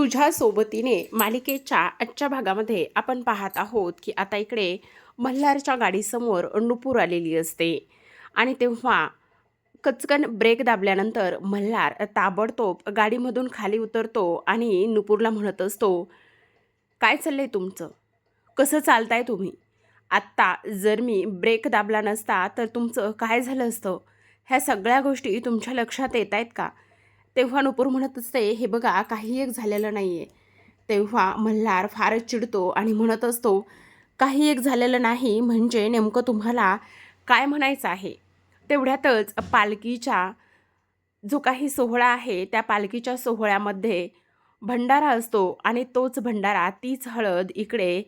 तुझ्या सोबतीने मालिकेच्या आजच्या भागामध्ये आपण पाहत आहोत की आता इकडे मल्हारच्या गाडीसमोर नुपूर आलेली असते. आणि तेव्हा कचकन ब्रेक दाबल्यानंतर मल्हार ताबडतोब गाडीमधून खाली उतरतो आणि नुपूरला म्हणत असतो काय चाललं आहे तुमचं? कसं चालताय तुम्ही? आत्ता जर मी ब्रेक दाबला नसता तर तुमचं काय झालं असतं? ह्या सगळ्या गोष्टी तुमच्या लक्षात येत आहेत का? तेव्हा नुपूर म्हणत असते हे बघा काही एक झालेलं नाही आहे तेव्हा मल्हार फारच चिडतो आणि म्हणत असतो काही एक झालेलं नाही म्हणजे नेमकं तुम्हाला काय म्हणायचं आहे? तेवढ्यातच पालखीच्या जो काही सोहळा आहे त्या पालखीच्या सोहळ्यामध्ये भंडारा असतो आणि तोच भंडारा तीच हळद इकडे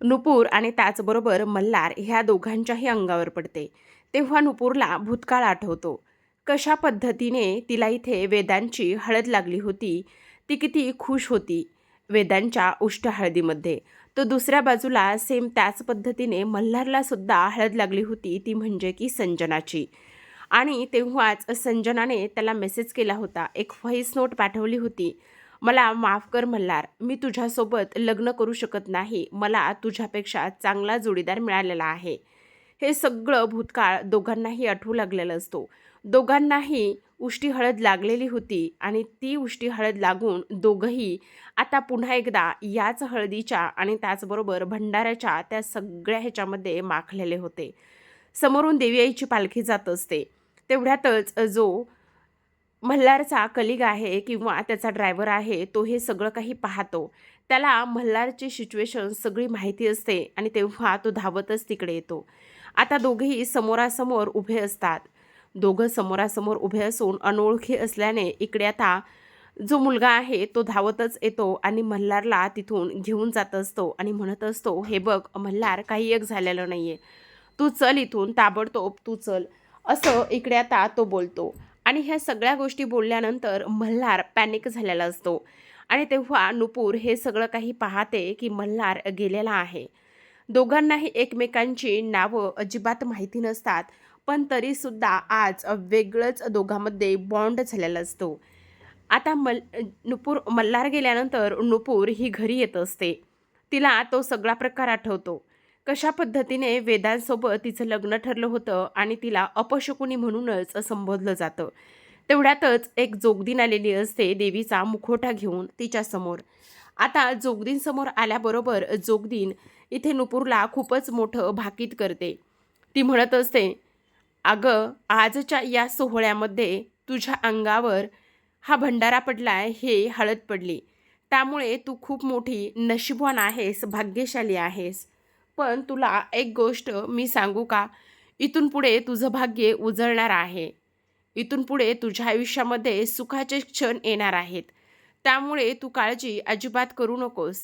नुपूर आणि त्याचबरोबर मल्हार ह्या दोघांच्याही अंगावर पडते. तेव्हा नुपूरला भूतकाळ आठवतो. कशा पद्धतीने तिला इथे वेदांची हळद लागली होती ती किती खुश होती वेदांच्या उष्ट हळदीमध्ये. तो दुसऱ्या बाजूला सेम त्याच पद्धतीने मल्हारला सुद्धा हळद लागली होती ती म्हणजे की संजनाची. आणि तेव्हाच संजनाने त्याला मेसेज केला होता एक व्हॉईस नोट पाठवली होती मला माफ कर मल्हार मी तुझ्यासोबत लग्न करू शकत नाही मला तुझ्यापेक्षा चांगला जोडीदार मिळालेला आहे. हे सगळं भूतकाळ दोघांनाही आठवू लागलेलं असतो. दोघांनाही उष्टी हळद लागलेली होती आणि ती उष्टी हळद लागून दोघंही आता पुन्हा एकदा याच हळदीच्या आणि त्याचबरोबर भंडाऱ्याच्या त्या सगळ्या ह्याच्यामध्ये माखलेले होते. समोरून देवी आईची पालखी जात असते. तेवढ्यातच जो मल्हारचा कलिग आहे किंवा त्याचा ड्रायव्हर आहे तो हे सगळं काही पाहतो. त्याला मल्हारची सिच्युएशन सगळी माहिती असते आणि तेव्हा तो धावतच तिकडे येतो. आता दोघेही समोरासमोर उभे असतात. दोघं समोरासमोर उभे असून अनोळखी असल्याने इकडे आता जो मुलगा आहे तो धावतच येतो आणि मल्हारला तिथून घेऊन जात असतो आणि म्हणत असतो हे बघ मल्हार काही एक झालेलं नाही आहे तू चल इथून ताबडतोब तू चल. असं इकडे आता तो बोलतो. आणि ह्या सगळ्या गोष्टी बोलल्यानंतर मल्हार पॅनिक झालेला असतो. आणि तेव्हा नुपूर हे सगळं काही पाहते की मल्हार गेलेला आहे. दोघांनाही एकमेकांची नावं अजिबात माहिती नसतात. पण तरीसुद्धा आज वेगळंच दोघांमध्ये बॉन्ड झालेला असतो. आता मल नुपूर मल्हार गेल्यानंतर नुपूर ही घरी येत असते. तिला तो सगळा प्रकार आठवतो. कशा पद्धतीने वेदांसोबत तिचं लग्न ठरलं होतं आणि तिला अपशकुनी म्हणूनच संबोधलं जातं. तेवढ्यातच एक जोगदीन आलेली असते देवीचा मुखोटा घेऊन तिच्यासमोर आता जोगदीन समोर आल्याबरोबर जोगदीन इथे नुपूरला खूपच मोठं भाकीत करते. ती म्हणत असते अगं आजच्या या सोहळ्यामध्ये तुझ्या अंगावर हा भंडारा पडलाय हे हळद पडली. त्यामुळे तू खूप मोठी नशीबवान आहेस भाग्यशाली आहेस. पण तुला एक गोष्ट मी सांगू का? इथून पुढे तुझं भाग्य उजळणार आहे. इथून पुढे तुझ्या आयुष्यामध्ये सुखाचे क्षण येणार आहेत. त्यामुळे तू काळजी अजिबात करू नकोस.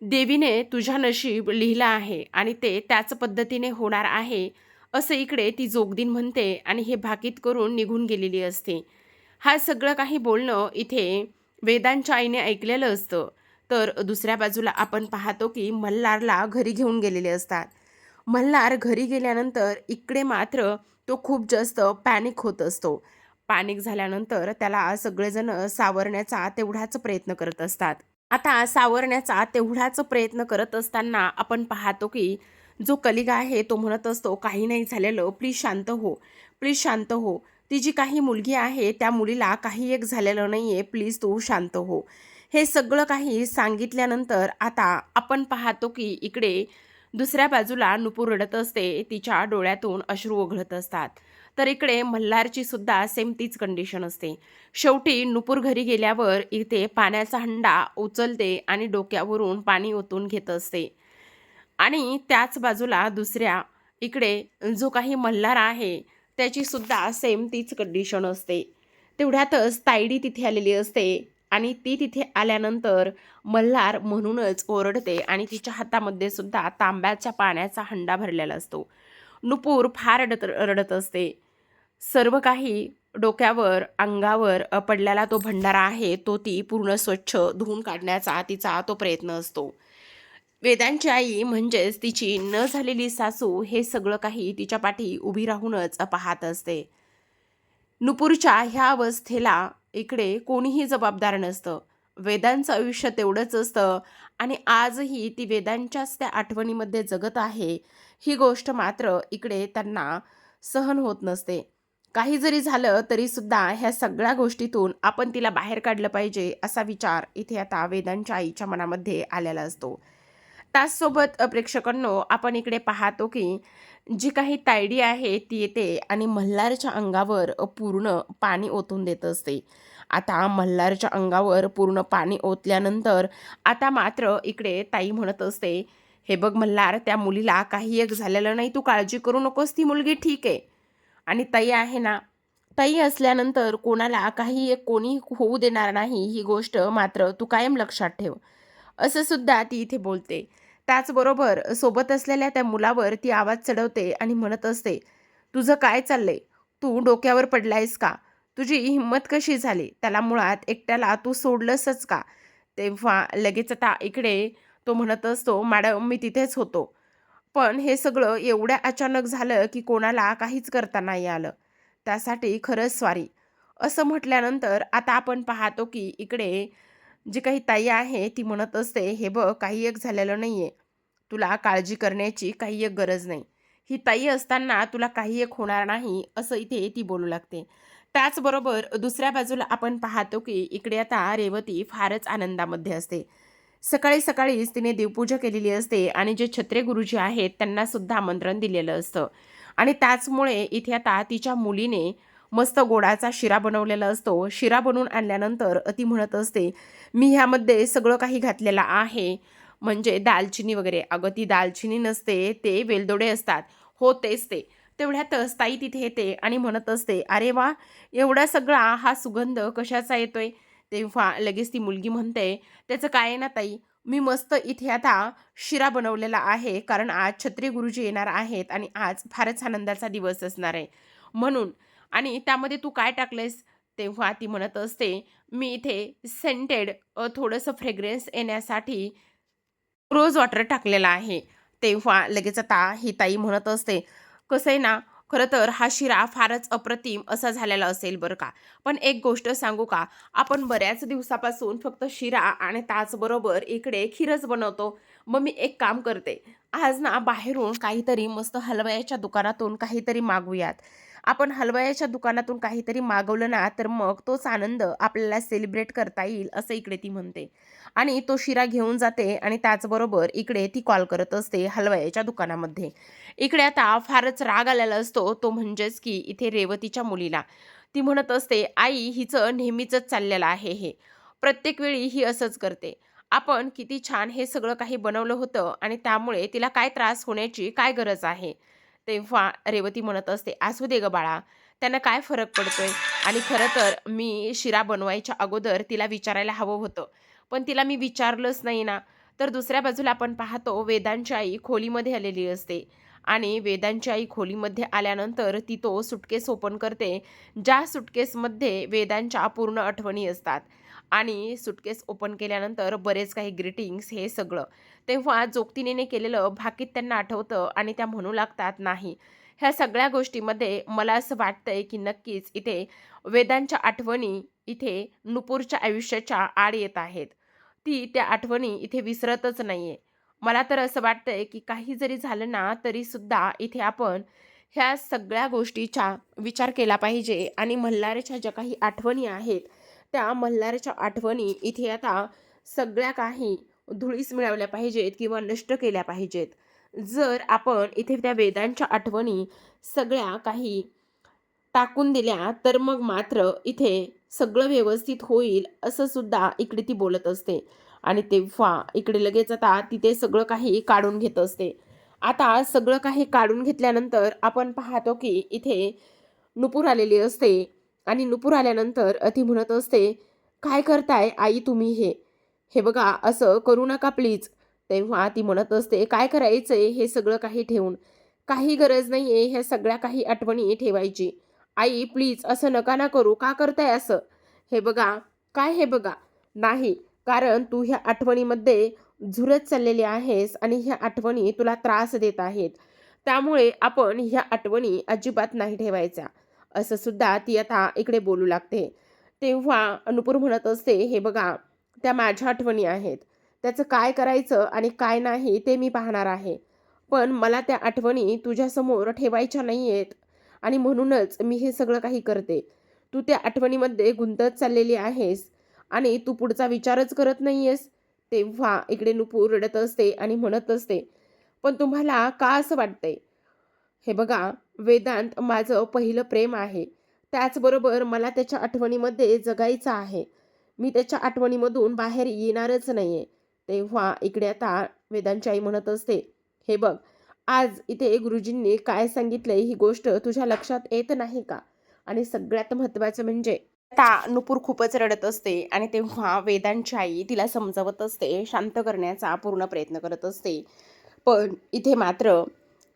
देवीने तुझ्या नशीब लिहिलं आहे आणि ते त्याच पद्धतीने होणार आहे असं इकडे ती जोगदीन म्हणते आणि हे भाकीत करून निघून गेलेली असते. हा सगळं काही बोलणं इथे वेदांच्या आईने ऐकलेलं असतं. तर दुसऱ्या बाजूला आपण पाहतो की मल्हारला घरी घेऊन गेलेले असतात. मल्हार घरी गेल्यानंतर इकडे मात्र तो खूप जास्त पॅनिक होत असतो. पॅनिक झाल्यानंतर त्याला सगळेजण सावरण्याचा तेवढाच प्रयत्न करत असतात. आता सावरण्याचा तेवढाच प्रयत्न करत असताना आपण पाहतो की जो कलिगा आहे तो म्हणत असतो काही नाही झालेलं प्लीज शांत हो प्लीज शांत हो. ती जी काही मुलगी आहे त्या मुलीला काही एक झालेलं नाही आहे प्लीज तू शांत हो. हे सगळं काही सांगितल्यानंतर आता आपण पाहतो की इकडे दुसऱ्या बाजूला नुपूर रडत असते तिच्या डोळ्यातून अश्रू ओघळत असतात. तर इकडे मल्हारची सुद्धा सेम तीच कंडिशन असते. शेवटी नुपूर घरी गेल्यावर इथे पाण्याचा हंडा उचलते आणि डोक्यावरून पाणी ओतून घेत असते. आणि त्याच बाजूला दुसऱ्या इकडे जो काही मल्हार आहे त्याची सुद्धा सेम तीच कंडिशन असते. तेवढ्यातच तायडी तिथे आलेली असते आणि ती तिथे आल्यानंतर मल्हार म्हणूनच ओरडते आणि तिच्या हातामध्ये सुद्धा तांब्याच्या पाण्याचा हंडा भरलेला असतो. नुपूर फार रडत रडत असते. सर्व काही डोक्यावर अंगावर पडलेला तो भंडारा आहे तो ती पूर्ण स्वच्छ धुवून काढण्याचा तिचा तो प्रयत्न असतो. वेदांची आई म्हणजेच तिची न झालेली सासू हे सगळं काही तिच्या पाठी उभी राहूनच पाहत असते. नुपूरच्या ह्या अवस्थेला इकडे कोणीही जबाबदार नसतं. वेदांचं आयुष्य तेवढंच असतं आणि आजही ती वेदांच्याच त्या आठवणीमध्ये जगत आहे ही गोष्ट मात्र इकडे त्यांना सहन होत नसते. काही जरी झालं तरी सुद्धा ह्या सगळ्या गोष्टीतून आपण तिला बाहेर काढलं पाहिजे असा विचार इथे आता वेदांच्या आईच्या मनामध्ये आलेला असतो. त्याचसोबत प्रेक्षकांनो आपण इकडे पाहतो की जी काही तायडी आहे ती येते आणि मल्हारच्या अंगावर पूर्ण पाणी ओतून देत असते. आता मल्हारच्या अंगावर पूर्ण पाणी ओतल्यानंतर आता मात्र इकडे ताई म्हणत असते हे बघ मल्हार त्या मुलीला काही एक झालेलं नाही तू काळजी करू नकोस ती मुलगी ठीक आहे. आणि ताई आहे ना ताई असल्यानंतर कोणाला काही एक कोणी होऊ देणार नाही ही गोष्ट मात्र तू कायम लक्षात ठेव. असं सुद्धा ती इथे बोलते. त्याचबरोबर सोबत असलेल्या त्या मुलावर ती आवाज चढवते आणि म्हणत असते तुझं काय चाललंय? तू डोक्यावर पडलायस का? तुझी हिंमत कशी झाली? त्याला मुळात एकट्याला तू सोडलंसच का? तेव्हा लगेच आता इकडे तो म्हणत असतो मॅडम मी तिथेच होतो. पण हे सगळं एवढ्या अचानक झालं की कोणाला काहीच करता नाही आलं. त्यासाठी खरंच स्वारी. असं म्हटल्यानंतर आता आपण पाहतो की इकडे जी काही ताई आहे ती म्हणत असते हे बघ काही एक झालेलं नाही आहे तुला काळजी करण्याची काही एक गरज नाही. ही ताई असताना तुला काही एक होणार नाही असं इथे ती बोलू लागते. त्याचबरोबर दुसऱ्या बाजूला आपण पाहतो की इकडे आता रेवती फारच आनंदामध्ये असते. सकाळी सकाळीच तिने देवपूजा केलेली असते आणि जे छत्रे गुरुजी आहेत त्यांनासुद्धा आमंत्रण दिलेलं असतं. आणि त्याचमुळे इथे आता तिच्या मुलीने मस्त गोडाचा शिरा बनवलेला असतो. शिरा बनवून आणल्यानंतर ती म्हणत असते मी ह्यामध्ये सगळं काही घातलेलं आहे. म्हणजे दालचिनी वगैरे. अगं ती दालचिनी नसते ते वेलदोडे असतात. हो तेच ते. तेवढ्यातच ताई तिथे येते आणि म्हणत असते अरे वा एवढा सगळा हा सुगंध कशाचा येतोय? तेव्हा लगेच ती मुलगी म्हणते त्याचं काय आहे ना ताई? मी मस्त इथे आता शिरा बनवलेला आहे कारण आज छत्री गुरुजी येणार आहेत आणि आज फारच आनंदाचा दिवस असणार आहे. म्हणून आणि त्यामध्ये तू काय टाकलेस तेव्हा ती म्हणत असते मी इथे सेंटेड थोडंसं फ्रेग्रन्स येण्यासाठी रोज वॉटर टाकलेला आहे. तेव्हा लगेच आता ही ताई म्हणत असते कसं आहे ना खरं तर हा शिरा फारच अप्रतिम असा झालेला असेल बरं का. पण एक गोष्ट सांगू का? आपण बऱ्याच दिवसापासून फक्त शिरा आणि ताचबरोबर इकडे खीरच बनवतो. मग मी एक काम करते. आज ना बाहेरून काहीतरी मस्त हलवयाच्या दुकानातून काहीतरी मागूयात. आपण हलवयाच्या दुकानातून काहीतरी मागवलं ना तर मग तोच आनंद आपल्याला सेलिब्रेट करता येईल असं इकडे ती म्हणते. आणि तो शिरा घेऊन जाते आणि त्याचबरोबर इकडे ती कॉल करत असते हलवयाच्या दुकानामध्ये. इकडे आता फारच राग आलेला असतो तो म्हणजेच की इथे रेवतीच्या मुलीला. ती म्हणत असते आई हिचं नेहमीचंच चाललेलं आहे हे. प्रत्येक वेळी ही असंच करते. आपण किती छान हे सगळं काही बनवलं होतं आणि त्यामुळे तिला काय त्रास होण्याची काय गरज आहे? तेव्हा रेवती म्हणत असते असू दे ग बाळा. त्यांना काय फरक पडतोय? आणि खरं तर मी शिरा बनवायच्या अगोदर तिला विचारायला हवं होतं. पण तिला मी विचारलंच नाही ना. तर दुसऱ्या बाजूला आपण पाहतो वेदांची आई खोलीमध्ये आलेली असते. आणि वेदांची आई खोलीमध्ये आल्यानंतर ती तो सुटकेस ओपन करते ज्या सुटकेसमध्ये वेदांच्या पूर्ण आठवणी असतात. आणि सुटकेस ओपन केल्यानंतर बरेच काही ग्रीटिंग्स हे सगळं. तेव्हा जोगतिनीने केलेलं भाकीत त्यांना आठवतं आणि त्या म्हणू लागतात नाही ह्या सगळ्या गोष्टीमध्ये मला असं वाटतंय की नक्कीच इथे वेदांच्या आठवणी इथे नुपूरच्या आयुष्याच्या आड येत आहेत. ती त्या आठवणी इथे विसरतच नाही आहे मला तर असं वाटतंय की काही जरी झालं ना तरी सुद्धा इथे आपण ह्या सगळ्या गोष्टीचा विचार केला पाहिजे. आणि मल्हारच्या ज्या काही आठवणी आहेत त्या मल्हारच्या आठवणी इथे आता सगळ्या काही धुळीस मिळवल्या पाहिजेत किंवा नष्ट केल्या पाहिजेत. जर आपण इथे त्या वेदांच्या आठवणी सगळ्या काही टाकून दिल्या तर मग मात्र इथे सगळं व्यवस्थित होईल असं सुद्धा इकडे ती बोलत असते. आणि तेव्हा इकडे लगेच आता तिथे सगळं काही काढून घेत असते. आता सगळं काही काढून घेतल्यानंतर आपण पाहतो की इथे नुपूर आलेली असते. आणि नुपूर आल्यानंतर ती म्हणत असते काय करताय आई तुम्ही हे? हे बघा असं करू नका प्लीज तेव्हा ती म्हणत असते काय करायचंय हे सगळं काही ठेवून? काही गरज नाही आहे ह्या सगळ्या काही आठवणी ठेवायची. आई प्लीज असं नका ना करू. का करताय असं? हे बघा काय हे बघा? नाही कारण तू ह्या आठवणीमध्ये झुरत चाललेली आहेस आणि ह्या आठवणी तुला त्रास देत आहेत. त्यामुळे आपण ह्या आठवणी अजिबात नाही ठेवायच्या. असं सुद्धा ती आता इकडे बोलू लागते. तेव्हा अनुपूर म्हणत असते हे बघा त्या माझ्या आठवणी आहेत. त्याचं काय करायचं आणि काय नाही ते मी पाहणार आहे. पण मला त्या आठवणी तुझ्यासमोर ठेवायच्या नाही आहेत आणि म्हणूनच मी हे सगळं काही करते. तू त्या आठवणीमध्ये गुंतत चाललेली आहेस आणि तू पुढचा विचारच करत नाही आहेस तेव्हा इकडे नुपूर रडत असते आणि म्हणत असते पण तुम्हाला का असं वाटतंय? हे बघा वेदांत माझं पहिलं प्रेम आहे. त्याचबरोबर मला त्याच्या आठवणीमध्ये जगायचं आहे. मी त्याच्या आठवणीमधून बाहेर येणारच नाही आहे तेव्हा इकडे आता वेदांची आई म्हणत असते हे बघ आज इथे गुरुजींनी काय सांगितलंय ही गोष्ट तुझ्या लक्षात येत नाही का? आणि सगळ्यात महत्त्वाचं म्हणजे आता नुपूर खूपच रडत असते आणि तेव्हा वेदांची आई तिला समजावत असते शांत करण्याचा पूर्ण प्रयत्न करत असते. पण इथे मात्र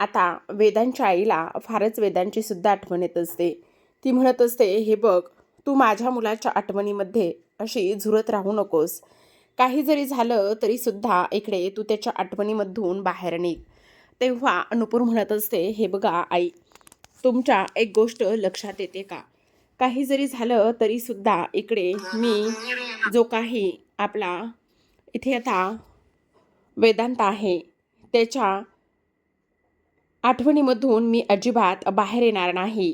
आता वेदांच्या आईला फारच वेदांची सुद्धा आठवण येत असते. ती म्हणत असते हे बघ तू माझ्या मुलाच्या आठवणीमध्ये अशी झुरत राहू नकोस. काही जरी झालं तरी सुद्धा इकडे तू त्याच्या आठवणीमधून बाहेर निघ. तेव्हा अनुपूर म्हणत असते हे बघा आई तुमच्या एक गोष्ट लक्षात येते का? काही जरी झालं तरी सुद्धा इकडे मी जो काही आपला इथे आता वेदांत आहे त्याच्या आठवणीमधून मी अजिबात बाहेर येणार नाही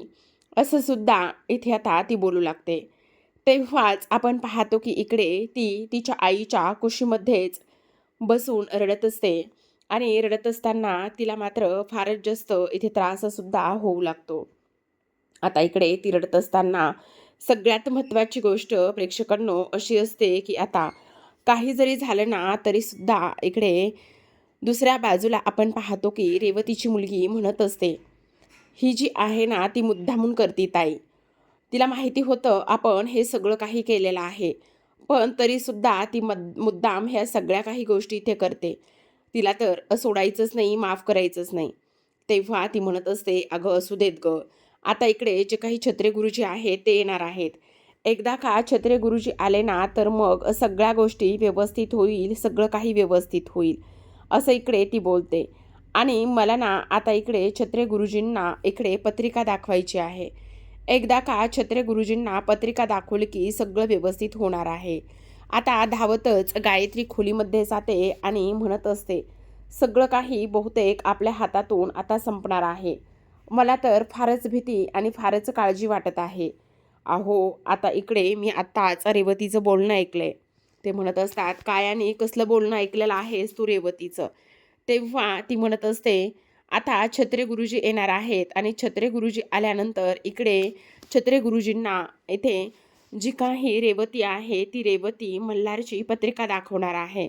असं सुद्धा इथे आता ती बोलू लागते. तेव्हाच आपण पाहतो की इकडे ती तिच्या आईच्या कुशीमध्येच बसून रडत असते आणि रडत असताना तिला मात्र फारच जास्त इथे त्राससुद्धा होऊ लागतो. आता इकडे ती रडत असताना सगळ्यात महत्त्वाची गोष्ट प्रेक्षकांनो अशी असते की आता काही जरी झालं ना तरीसुद्धा इकडे दुसऱ्या बाजूला आपण पाहतो की रेवतीची मुलगी म्हणत असते. ही जी आहे ना ती मुद्दामून करती ताई. तिला माहिती होतं आपण हे सगळं काही केलेलं आहे. पण तरीसुद्धा ती मद मुद्दाम ह्या सगळ्या काही गोष्टी इथे करते. तिला तर सोडायचंच नाही माफ करायचंच नाही. तेव्हा ती म्हणत असते अगं असू देत गं. आता इकडे जे काही छत्रे गुरुजी आहेत ते येणार आहेत. एकदा का छत्रे गुरुजी आले ना तर मग सगळ्या गोष्टी व्यवस्थित होईल सगळं काही व्यवस्थित होईल. असं इकडे ती बोलते. आणि मला ना आता इकडे छत्रे गुरुजींना इकडे पत्रिका दाखवायची आहे. एकदा का छत्रे गुरुजींना पत्रिका दाखवली की सगळं व्यवस्थित होणार आहे. आता धावतच गायत्री खोलीमध्ये जाते आणि म्हणत असते सगळं काही बहुतेक आपल्या हातातून आता संपणार आहे. मला तर फारच भीती आणि फारच काळजी वाटत आहे. अहो आता इकडे मी आत्ताच रेवतीचं बोलणं ऐकलंय. ते म्हणत असतात कायाने कसलं बोलणं ऐकलेलं आहेस तू रेवतीचं? तेव्हा ती म्हणत असते आता छत्रे गुरुजी येणार आहेत आणि छत्रे गुरुजी आल्यानंतर इकडे छत्रे गुरुजींना येथे जी काही रेवती आहे ती रेवती मल्हारची पत्रिका दाखवणार आहे.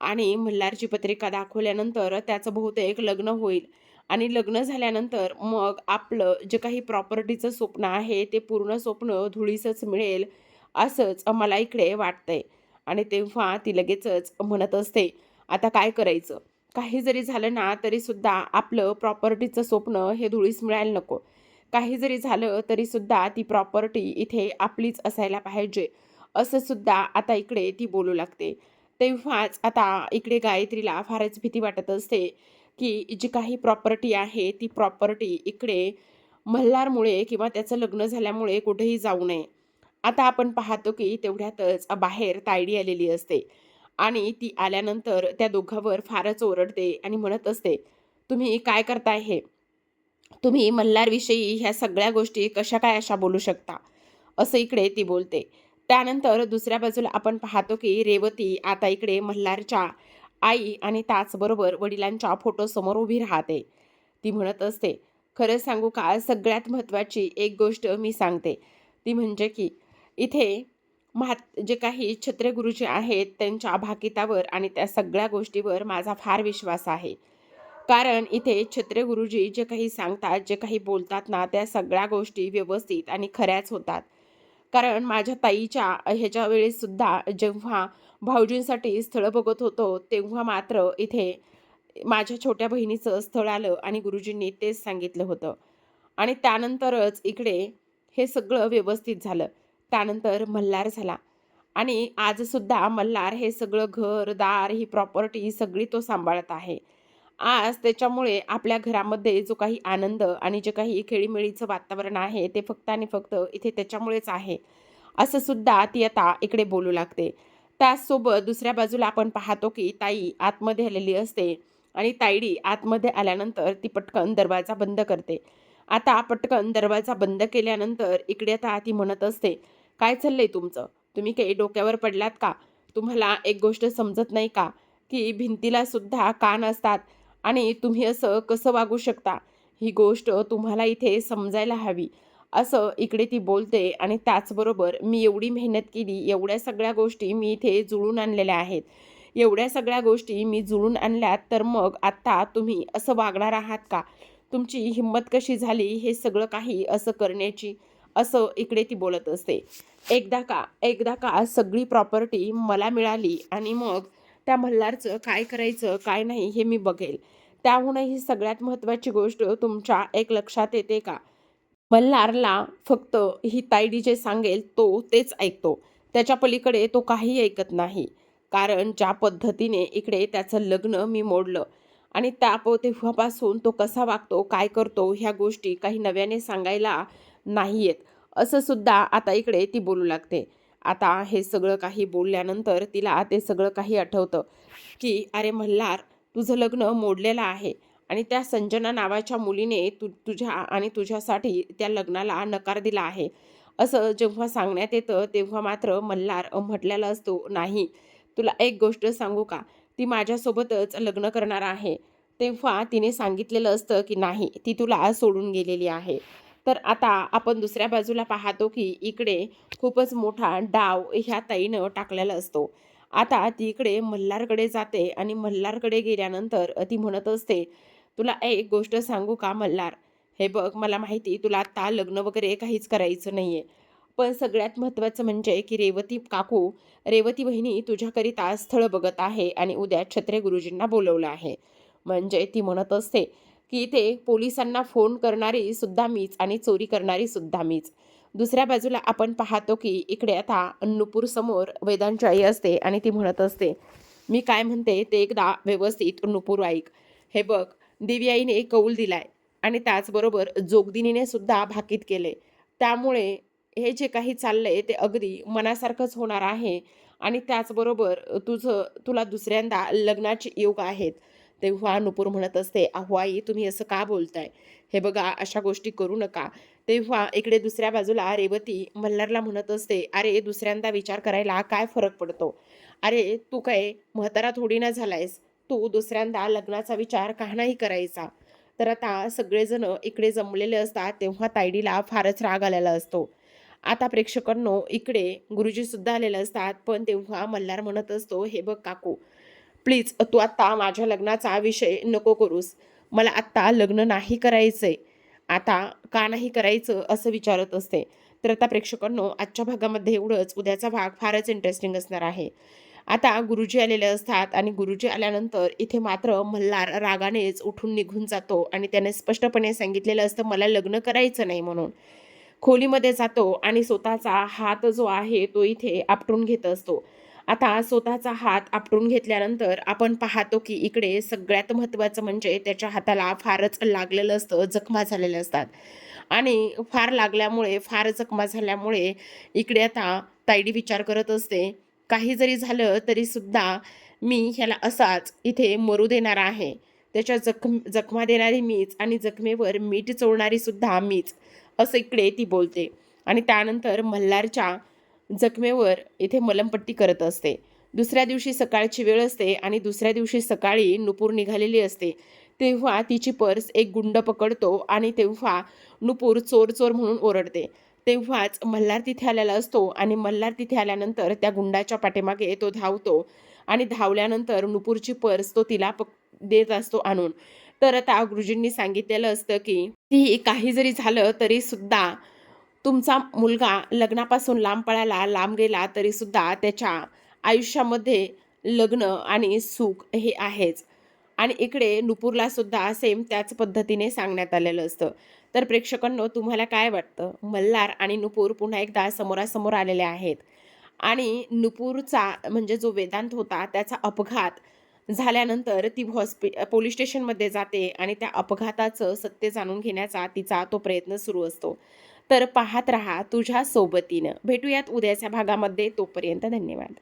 आणि मल्हारची पत्रिका दाखवल्यानंतर त्याचं बहुतेक लग्न होईल. आणि लग्न झाल्यानंतर मग आपलं जे काही प्रॉपर्टीचं स्वप्न आहे ते पूर्ण स्वप्न धुळीसच मिळेल असंच मला इकडे वाटतंय. आणि तेव्हा ती लगेचच म्हणत असते आता काय करायचं? काही जरी झालं ना तरीसुद्धा आपलं प्रॉपर्टीचं स्वप्न हे धुळीस मिळायला नको. काही जरी झालं तरीसुद्धा ती प्रॉपर्टी इथे आपलीच असायला पाहिजे. असं सुद्धा आता इकडे ती बोलू लागते. तेव्हाच आता इकडे गायत्रीला फारच भीती वाटत असते. की जी काही प्रॉपर्टी आहे ती प्रॉपर्टी इकडे मल्हारमुळे किंवा त्याचं लग्न झाल्यामुळे कुठेही जाऊ नये. आता आपण पाहतो की तेवढ्यातच बाहेर तायडी आलेली असते आणि ती आल्यानंतर त्या दोघांवर फारच ओरडते आणि म्हणत असते तुम्ही काय करताय हे? तुम्ही मल्हारविषयी ह्या सगळ्या गोष्टी कशा काय अशा बोलू शकता? असं इकडे ती बोलते. त्यानंतर दुसऱ्या बाजूला आपण पाहतो की रेवती आता इकडे मल्हारच्या आई आणि त्याचबरोबर वडिलांच्या फोटोसमोर उभी राहते. ती म्हणत असते खरं सांगू का? सगळ्यात महत्त्वाची एक गोष्ट मी सांगते. ती म्हणजे की इथे महात जे काही छत्रे गुरुजी आहेत त्यांच्या भाकितावर आणि त्या सगळ्या गोष्टीवर माझा फार विश्वास आहे. कारण इथे छत्रे गुरुजी जे काही सांगतात जे काही बोलतात ना त्या सगळ्या गोष्टी व्यवस्थित आणि खऱ्याच होतात. कारण माझ्या ताईच्या ह्याच्या वेळेसुद्धा जेव्हा भाऊजींसाठी स्थळं बघत होतो तेव्हा मात्र इथे माझ्या छोट्या बहिणीचं स्थळ आलं आणि गुरुजींनी तेच सांगितलं होतं. आणि त्यानंतरच इकडे हे सगळं व्यवस्थित झालं. त्यानंतर मल्हार झाला. आणि आजसुद्धा मल्हार हे सगळं घर दार ही प्रॉपर्टी सगळी तो सांभाळत आहे. आज त्याच्यामुळे आपल्या घरामध्ये जो काही आनंद आणि जे काही खेळीमेळीचं वातावरण आहे ते फक्त आणि फक्त इथे त्याच्यामुळेच आहे. असं सुद्धा ती आता इकडे बोलू लागते. त्याचसोबत दुसऱ्या बाजूला आपण पाहतो की ताई आतमध्ये आलेली असते आणि ताईडी आतमध्ये आल्यानंतर ती पटकन दरवाजा बंद करते. आता पटकन दरवाजा बंद केल्यानंतर इकडे आता ती म्हणत असते काय चाललंय तुमचं? तुम्ही काही डोक्यावर पडलात का? तुम्हाला एक गोष्ट समजत नाही का? की भिंतीला सुद्धा कान असतात आणि तुम्ही असं कसं वागू शकता? ही गोष्ट तुम्हाला इथे समजायला हवी. असं इकडे ती बोलते आणि त्याचबरोबर मी एवढी मेहनत केली एवढ्या सगळ्या गोष्टी मी इथे जुळून आणलेल्या आहेत. एवढ्या सगळ्या गोष्टी मी जुळून आणल्यात तर मग आत्ता तुम्ही असं वागणार आहात का? तुमची हिंमत कशी झाली हे सगळं काही असं करण्याची? असं इकडे ती बोलत असते. एकदा का एकदा का सगळी प्रॉपर्टी मला मिळाली आणि मग त्या मल्हारचं काय करायचं काय नाही हे मी बघेल. त्याहून ही सगळ्यात महत्त्वाची गोष्ट तुमच्या एक लक्षात येते का? मल्हारला फक्त ही तायडी जे सांगेल तो तेच ऐकतो. त्याच्या पलीकडे तो काही ऐकत नाही. कारण ज्या पद्धतीने इकडे त्याचं लग्न मी मोडलं आणि त्या तेव्हापासून तो कसा वागतो काय करतो ह्या गोष्टी काही नव्याने सांगायला नाही आहेत असं सुद्धा आता इकडे ती बोलू लागते. आता हे सगळं काही बोलल्यानंतर तिला ते सगळं काही आठवतं की अरे मल्हार तुझं लग्न मोडलेलं आहे आणि त्या संजना नावाच्या मुलीने तु तुझ्या आणि तुझ्यासाठी त्या लग्नाला नकार दिला आहे. असं जेव्हा सांगण्यात येतं तेव्हा मात्र मल्हार म्हटलेला असतो नाही तुला एक गोष्ट सांगू का? ती माझ्यासोबतच लग्न करणार आहे. तेव्हा तिने सांगितलेलं असतं की नाही ती तुला सोडून गेलेली आहे. तर आता आपण दुसऱ्या बाजूला पाहतो की इकडे खूपच मोठा डाव ह्या ताईनं टाकलेला असतो. आता ती इकडे मल्हारकडे जाते आणि मल्हारकडे गेल्यानंतर ती म्हणत असते तुला एक गोष्ट सांगू का मल्हार? हे बघ मला माहिती तुला आता लग्न वगैरे काहीच करायचं नाहीये. पण सगळ्यात महत्त्वाचं म्हणजे की रेवती काकू रेवती बहिणी तुझ्याकरिता स्थळ बघत आहे आणि उद्या छत्रे गुरुजींना बोलवलं आहे. म्हणजे ती म्हणत असते की इथे पोलिसांना फोन करणारी सुद्धा मीच आणि चोरी करणारी सुद्धा मीच. दुसऱ्या बाजूला आपण पाहतो की इकडे आता अन्नपूर समोर वेदांची आई असते आणि ती म्हणत असते मी काय म्हणते ते एकदा व्यवस्थित नुपूर ऐक. हे बघ दिव्याईने आईने कौल दिलाय आणि त्याचबरोबर जोगदिनीने सुद्धा भाकीत केले. त्यामुळे हे जे काही चाललंय ते अगदी मनासारखंच होणार आहे आणि त्याचबरोबर तुझं तुला दुसऱ्यांदा लग्नाचे योग आहेत. तेव्हा नुपूर म्हणत असते अहो आई तुम्ही असं का बोलताय? हे बघा अशा गोष्टी करू नका. तेव्हा इकडे दुसऱ्या बाजूला रेवती मल्हारला म्हणत असते अरे दुसऱ्यांदा विचार करायला काय फरक पडतो? अरे तू काय म्हातारा थोडी ना झालायस? तू दुसऱ्यांदा लग्नाचा विचार का नाही करायचा? तर आता सगळेजण इकडे जमलेले असतात तेव्हा तायडीला फारच राग आलेला असतो. आता प्रेक्षकांनो इकडे गुरुजी सुद्धा आलेले असतात पण तेव्हा मल्हार म्हणत असतो हे बघ काकू प्लीज तू आत्ता माझ्या लग्नाचा विषय नको करूस. मला आत्ता लग्न नाही करायचंय. आता का नाही करायचं असं विचारत असते. तर आता प्रेक्षकांनो आजच्या भागामध्ये एवढंच. उद्याचा भाग फारच इंटरेस्टिंग असणार आहे. आता गुरुजी आलेले असतात आणि गुरुजी आल्यानंतर इथे मात्र मल्हार रागानेच उठून निघून जातो आणि त्याने स्पष्टपणे सांगितलेलं असतं मला लग्न करायचं नाही म्हणून. खोलीमध्ये जातो आणि स्वतःचा हात जो आहे तो इथे आपटून घेत असतो. आता स्वतःचा हात आपटून घेतल्यानंतर आपण पाहतो की इकडे सगळ्यात महत्त्वाचं म्हणजे त्याच्या हाताला फारच लागलेलं असतं जखमा झालेल्या असतात. आणि फार लागल्यामुळे फार जखमा झाल्यामुळे इकडे आता ताईडी विचार करत असते काही जरी झालं तरीसुद्धा मी ह्याला असाच इथे मरू देणार आहे. त्याच्या जखम जखमा देणारी मीच आणि जखमेवर मीठ चोळणारी सुद्धा मीच असं इकडे ती बोलते. आणि त्यानंतर मल्हारच्या जखमेवर इथे मलमपट्टी करत असते. दुसऱ्या दिवशी सकाळची वेळ असते आणि दुसऱ्या दिवशी सकाळी नुपूर निघालेली असते. तेव्हा तिची पर्स एक गुंड पकडतो आणि तेव्हा नुपूर चोर चोर म्हणून ओरडते. तेव्हाच मल्हार तिथे आलेला असतो आणि मल्हार तिथे आल्यानंतर त्या गुंडाच्या पाठीमागे तो धावतो आणि धावल्यानंतर नुपूरची पर्स तो तिला पक देत असतो आणून. तर आता गुरुजींनी सांगितलेलं असतं की ती काही जरी झालं तरी सुद्धा तुमचा मुलगा लग्नापासून लांब पळाला लांब गेला तरी सुद्धा त्याच्या आयुष्यामध्ये लग्न आणि सुख हे आहेच. आणि इकडे नुपूरला सुद्धा सेम त्याच पद्धतीने सांगण्यात आलेलं असतं. तर प्रेक्षकांनो तुम्हाला काय वाटतं? मल्हार आणि नुपूर पुन्हा एकदा समोरासमोर आलेले आहेत. आणि नुपूरचा म्हणजे जो वेदांत होता त्याचा अपघात झाल्यानंतर ती हॉस्पि पोलीस स्टेशनमध्ये जाते आणि त्या अपघाताचं सत्य जाणून घेण्याचा तिचा तो प्रयत्न सुरू असतो. तर पाहत रहा तुझ्या सोबतीनं. भेटूयात उद्याच्या भागामध्ये. तोपर्यंत धन्यवाद.